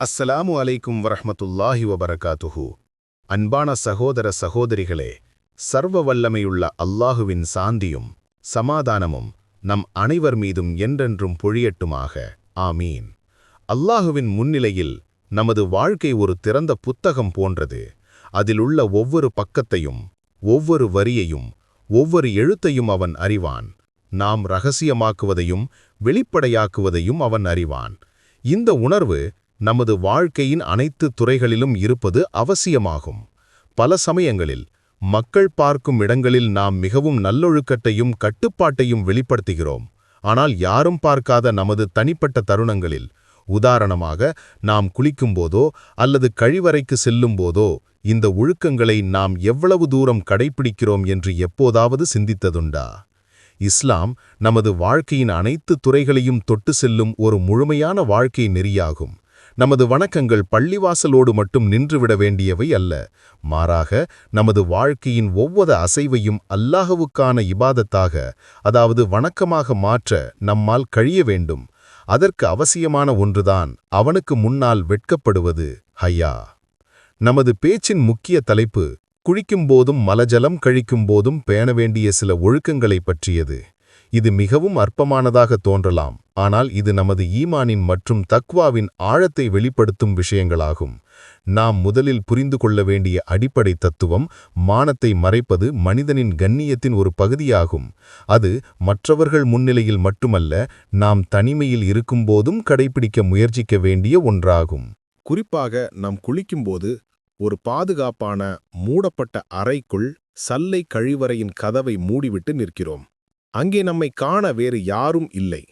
அஸ்ஸலாமு அலைக்கும் வரஹமத்துல்லாஹி வபரகாத்துஹு. அன்பான சகோதர சகோதரிகளே சர்வ வல்லமையுள்ள அல்லாஹுவின் சாந்தியும் சமாதானமும் நம் அனைவர் மீதும் என்றென்றும் பொழியட்டுமாக. ஆமீன். அல்லாஹுவின் முன்னிலையில் நமது வாழ்க்கை ஒரு திறந்த புத்தகம் போன்றது. அதிலுள்ள ஒவ்வொரு பக்கத்தையும் ஒவ்வொரு வரியையும் ஒவ்வொரு எழுத்தையும் அவன் அறிவான். நாம் ரகசியமாக்குவதையும் வெளிப்படையாக்குவதையும் அவன் அறிவான். இந்த உணர்வு நமது வாழ்க்கையின் அனைத்து துறைகளிலும் இருப்பது அவசியமாகும். பல சமயங்களில் மக்கள் பார்க்கும் இடங்களில் நாம் மிகவும் நல்லொழுக்கத்தையும் கட்டுப்பாட்டையும் வெளிப்படுத்துகிறோம். ஆனால் யாரும் பார்க்காத நமது தனிப்பட்ட தருணங்களில் உதாரணமாக நாம் குளிக்கும்போதோ அல்லது கழிவறைக்கு செல்லும்போதோ இந்த ஒழுக்கங்களை நாம் எவ்வளவு தூரம் கடைப்பிடிக்கிறோம் என்று எப்போதாவது சிந்தித்ததுண்டா? இஸ்லாம் நமது வாழ்க்கையின் அனைத்து துறைகளையும் தொட்டு செல்லும் ஒரு முழுமையான வாழ்க்கை நெறியாகும். நமது வணக்கங்கள் பள்ளிவாசலோடு மட்டும் நின்றுவிட வேண்டியவை அல்ல. மாறாக நமது வாழ்க்கையின் ஒவ்வொரு அசைவையும் அல்லாஹவுக்கான இபாதத்தாக அதாவது வணக்கமாக மாற்ற நம்மால் கழிய வேண்டும். அதற்கு அவசியமான ஒன்றுதான் அவனுக்கு முன்னால் வெட்கப்படுவது. ஹையா நமது பேச்சின் முக்கிய தலைப்பு குழிக்கும்போதும் மலஜலம் கழிக்கும்போதும் பேண வேண்டிய சில ஒழுக்கங்களைப் பற்றியது. இது மிகவும் அற்பமானதாக தோன்றலாம். ஆனால் இது நமது ஈமானின் மற்றும் தக்வாவின் ஆழத்தை வெளிப்படுத்தும் விஷயங்களாகும். நாம் முதலில் புரிந்து கொள்ள வேண்டிய அடிப்படை தத்துவம் மானத்தை மறைப்பது மனிதனின் கண்ணியத்தின் ஒரு பகுதியாகும். அது மற்றவர்கள் முன்னிலையில் மட்டுமல்ல நாம் தனிமையில் இருக்கும்போதும் கடைபிடிக்க முயற்சிக்க வேண்டிய ஒன்றாகும். குறிப்பாக நாம் குளிக்கும்போது ஒரு பாதுகாப்பான மூடப்பட்ட அறைக்குள் சல்லை கழிவறையின் கதவை மூடிவிட்டு நிற்கிறோம். அங்கே நம்மை காண வேறு யாரும் இல்லை.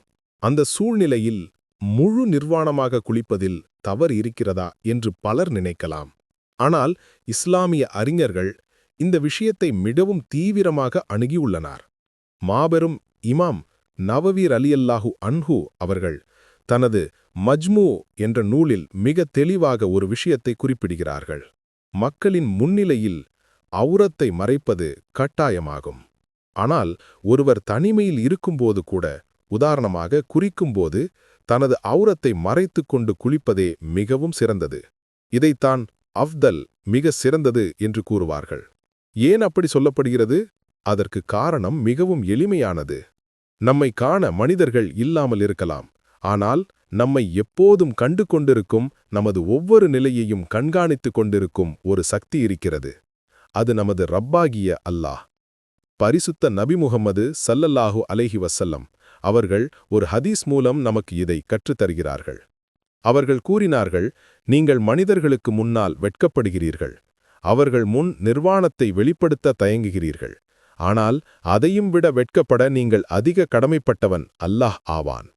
அந்த சூழ்நிலையில் முழு நிர்வாணமாக குளிப்பதில் தவறு இருக்கிறதா என்று பலர் நினைக்கலாம். ஆனால் இஸ்லாமிய அறிஞர்கள் இந்த விஷயத்தை மிகவும் தீவிரமாக அணுகியுள்ளனர். மாபெரும் இமாம் நவவீர் அலியல்லாஹு அன்ஹு அவர்கள் தனது மஜ்மூ என்ற நூலில் மிக தெளிவாக ஒரு விஷயத்தை குறிப்பிடுகிறார்கள். மக்களின் முன்னிலையில் அவுரத்தை மறைப்பது கட்டாயமாகும். ஆனால் ஒருவர் தனிமையில் இருக்கும்போது கூட உதாரணமாக குறிக்கும்போது தனது அவுரத்தை மறைத்துக் கொண்டு குளிப்பதே மிகவும் சிறந்தது. இதைத்தான் அஃதல் மிக சிறந்தது என்று கூறுவார்கள். ஏன் அப்படி சொல்லப்படுகிறது? அதற்கு காரணம் மிகவும் எளிமையானது. நம்மை காண மனிதர்கள் இல்லாமல் இருக்கலாம். ஆனால் நம்மை எப்போதும் கண்டு கொண்டிருக்கும் நமது ஒவ்வொரு நிலையையும் கண்காணித்துக் கொண்டிருக்கும் ஒரு சக்தி இருக்கிறது. அது நமது ரப்பாகிய அல்லாஹ். பரிசுத்த நபி முகமது சல்லல்லாஹு அலைஹி வசல்லம் அவர்கள் ஒரு ஹதீஸ் மூலம் நமக்கு இதை கற்றுத்தருகிறார்கள். அவர்கள் கூறினார்கள் நீங்கள் மனிதர்களுக்கு முன்னால் வெட்கப்படுகிறீர்கள். அவர்கள் முன் நிர்வாணத்தை வெளிப்படுத்த தயங்குகிறீர்கள். ஆனால் அதையும் விட வெட்கப்பட நீங்கள் அதிக கடமைப்பட்டவன் அல்லாஹ் ஆவான்.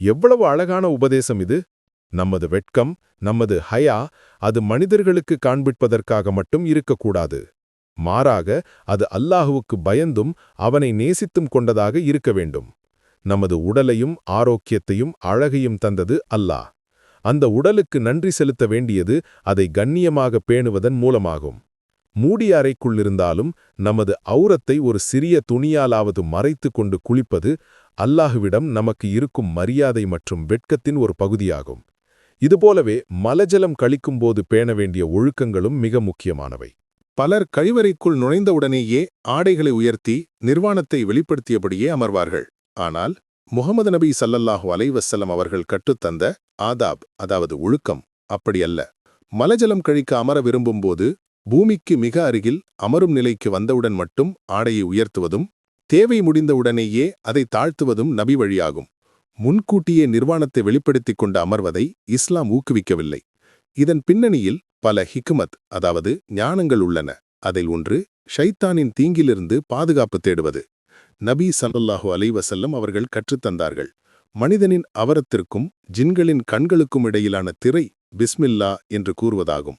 எவ்வளவு அழகான உபதேசம் இது! நமது வெட்கம் நமது ஹயா அது மனிதர்களுக்கு காண்பிப்பதற்காக மட்டும் இருக்கக்கூடாது. மாறாக அது அல்லாஹுவுக்கு பயந்தும் அவனை நேசித்தும் கொண்டதாக இருக்க வேண்டும். நமது உடலையும் ஆரோக்கியத்தையும் அழகையும் தந்தது அல்லாஹ். அந்த உடலுக்கு நன்றி செலுத்த வேண்டியது அதை கண்ணியமாக பேணுவதன் மூலமாகும். மூடிய அறைக்குள்ளிருந்தாலும் நமது ஔரத்தை ஒரு சிறிய துணியாலாவது மறைத்து கொண்டு குளிப்பது அல்லாஹுவிடம் நமக்கு இருக்கும் மரியாதை மற்றும் வெட்கத்தின் ஒரு பகுதியாகும். இதுபோலவே மலஜலம் கழிக்கும்போது பேண வேண்டிய ஒழுக்கங்களும் மிக முக்கியமானவை. பலர் கழிவறைக்குள் நுழைந்தவுடனேயே ஆடைகளை உயர்த்தி நிர்வாணத்தை வெளிப்படுத்தியபடியே அமர்வார்கள். ஆனால் முகமது நபி சல்லல்லாஹு அலைவசல்லம் அவர்கள் கற்றுத்தந்த ஆதாப் அதாவது ஒழுக்கம் அப்படியல்ல. மலஜலம் கழிக்க அமர விரும்பும்போது பூமிக்கு மிக அருகில் அமரும் நிலைக்கு வந்தவுடன் மட்டும் ஆடையை உயர்த்துவதும் தேவை முடிந்தவுடனேயே அதை தாழ்த்துவதும் நபி வழியாகும். முன்கூட்டியே நிர்வாணத்தை வெளிப்படுத்திக் கொண்டு அமர்வதை இஸ்லாம் ஊக்குவிக்கவில்லை. இதன் பின்னணியில் பல ஹிக்குமத் அதாவது ஞானங்கள் உள்ளன. அதில் ஒன்று ஷைத்தானின் தீங்கிலிருந்து பாதுகாப்பு தேடுவது. நபி சல்லல்லாஹு அலைவசல்லம் அவர்கள் கற்றுத்தந்தார்கள் மனிதனின் அவரத்திற்கும் ஜின்களின் கண்களுக்கும் இடையிலான திரை பிஸ்மில்லா என்று கூறுவதாகும்.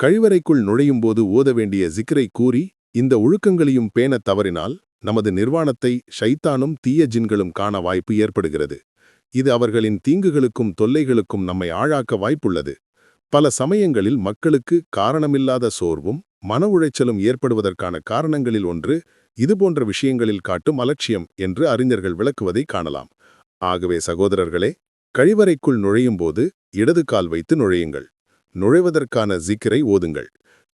கழிவறைக்குள் நுழையும்போது ஓத வேண்டிய ஜிக்ரை கூறி இந்த ஒழுக்கங்களையும் பேணத் தவறினால் நமது நிர்வாணத்தை ஷைத்தானும் தீய ஜின்களும் காண வாய்ப்பு ஏற்படுகிறது. இது அவர்களின் தீங்குகளுக்கும் தொல்லைகளுக்கும் நம்மை ஆழாக்க வாய்ப்புள்ளது. பல சமயங்களில் மக்களுக்கு காரணமில்லாத சோர்வும் மன உளைச்சலும் ஏற்படுவதற்கான காரணங்களில் ஒன்று இதுபோன்ற விஷயங்களில் காட்டும் அலட்சியம் என்று அறிஞர்கள் விளக்குவதை காணலாம். ஆகவே சகோதரர்களே கழிவறைக்குள் நுழையும்போது இடது கால் வைத்து நுழையுங்கள். நுழைவதற்கான ஜிக்கரை ஓதுங்கள்.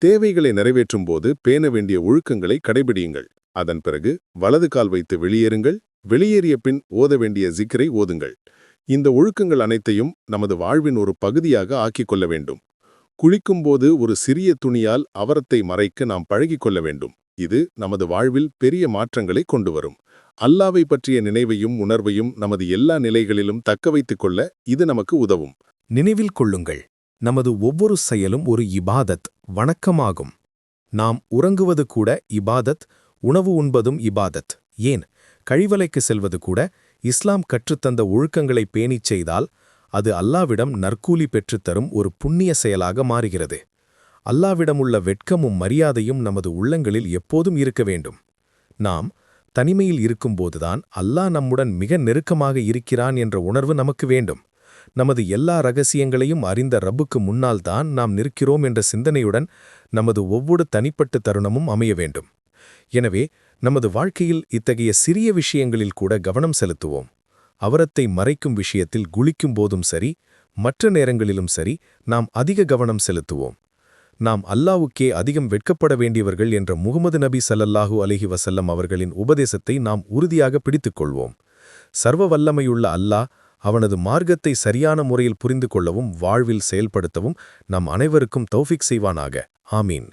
தேவைகளை நிறைவேற்றும் போது பேண வேண்டிய ஒழுக்கங்களை கடைபிடியுங்கள். அதன் பிறகு வலது கால் வைத்து வெளியேறுங்கள். வெளியேறிய பின் ஓத வேண்டிய ஜிக்கரை ஓதுங்கள். இந்த ஒழுக்கங்கள் அனைத்தையும் நமது வாழ்வின் ஒரு பகுதியாக ஆக்கிக் கொள்ள வேண்டும். குளிக்கும்போது ஒரு சிறிய துணியால் அவரத்தை மறைக்க நாம் பழகிக் கொள்ள வேண்டும். இது நமது வாழ்வில் பெரிய மாற்றங்களை கொண்டு வரும் அல்லாவை பற்றிய நினைவையும் உணர்வையும் நமது எல்லா நிலைகளிலும் தக்க வைத்துக் கொள்ள இது நமக்கு உதவும். நினைவில் கொள்ளுங்கள். நமது ஒவ்வொரு செயலும் ஒரு இபாதத் வணக்கமாகும். நாம் உறங்குவது கூட இபாதத் உணவு உண்பதும் இபாதத். ஏன்? கழிவலைக்கு செல்வது கூட இஸ்லாம் கற்றுத்தந்த ஒழுக்கங்களை பேணிச் செய்தால் அது அல்லாவிடம் நற்கூலி பெற்றுத்தரும் ஒரு புண்ணிய செயலாக மாறுகிறது. அல்லாவிடமுள்ள வெட்கமும் மரியாதையும் நமது உள்ளங்களில் எப்போதும் இருக்க வேண்டும். நாம் தனிமையில் இருக்கும்போதுதான் அல்லாஹ் நம்முடன் மிக நெருக்கமாக இருக்கிறான் என்ற உணர்வு நமக்கு வேண்டும். நமது எல்லா ரகசியங்களையும் அறிந்த ரப்புக்கு முன்னால்தான் நாம் நிற்கிறோம் என்ற சிந்தனையுடன் நமது ஒவ்வொரு தனிப்பட்ட தருணமும் அமைய வேண்டும். எனவே நமது வாழ்க்கையில் இத்தகைய சிறிய விஷயங்களில் கூட கவனம் செலுத்துவோம். அவரத்தை மறைக்கும் விஷயத்தில் குளிக்கும் போதும் சரி மற்ற நேரங்களிலும் சரி நாம் அதிக கவனம் செலுத்துவோம். நாம் அல்லாவுக்கே அதிகம் வெட்கப்பட வேண்டியவர்கள் என்ற முகமது நபி சல்லல்லாஹு அலிஹி வசல்லம் அவர்களின் உபதேசத்தை நாம் உறுதியாக பிடித்துக் கொள்வோம். சர்வ வல்லமையுள்ள அல்லாஹ் அவனது மார்க்கத்தை சரியான முறையில் புரிந்து கொள்ளவும் வாழ்வில் செயல்படுத்தவும் நம் அனைவருக்கும் தௌஃபிக் செய்வானாக. ஆமீன்.